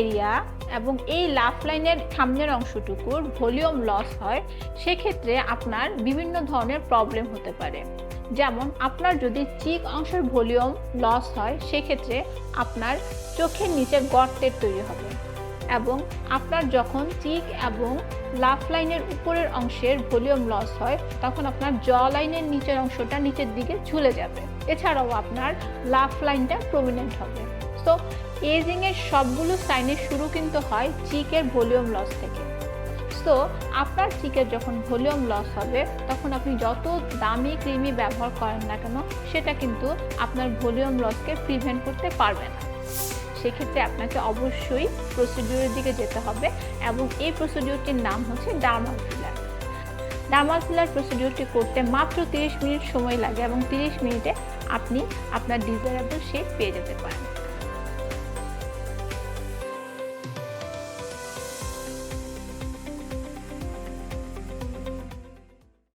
Area এবং এই লাফ লাইনের সামনের অংশটুকুর ভলিউম লস হয়, সেক্ষেত্রে আপনার বিভিন্ন ধরনের প্রবলেম হতে পারে। যেমন আপনার যদি চিক অংশের ভলিউম লস হয়, সেক্ষেত্রে আপনার চোখের নিচে গর্তের তৈরি হবে এবং আপনার যখন চিক এবং লাফ লাইনের উপরের অংশের ভলিউম লস হয়, তখন আপনার জ লাইনের নিচের অংশটা নিচের দিকে ঝুলে যাবে। এছাড়াও আপনার লাফ লাইনটা প্রমিনেন্ট হবে। সো এজিংয়ের সবগুলো সাইনের শুরু কিন্তু হয় চিকের ভলিউম লস থেকে। সো আপনার চিকের যখন ভলিউম লস হবে, তখন আপনি যত দামি ক্রিমি ব্যবহার করেন না কেন, সেটা কিন্তু আপনার ভলিউম লসকে প্রিভেন্ট করতে পারবে না। সেক্ষেত্রে আপনাকে অবশ্যই প্রসিডিউরের দিকে যেতে হবে এবং এই প্রসিডিউরটির নাম হচ্ছে ডার্মাল ফিলার ডার্মাল ফিলার প্রসিডিউরটি করতে মাত্র 30 মিনিট সময় লাগে এবং 30 মিনিটে আপনি আপনার ডিজায়ারেবল শেপ পেয়ে যেতে পারেন।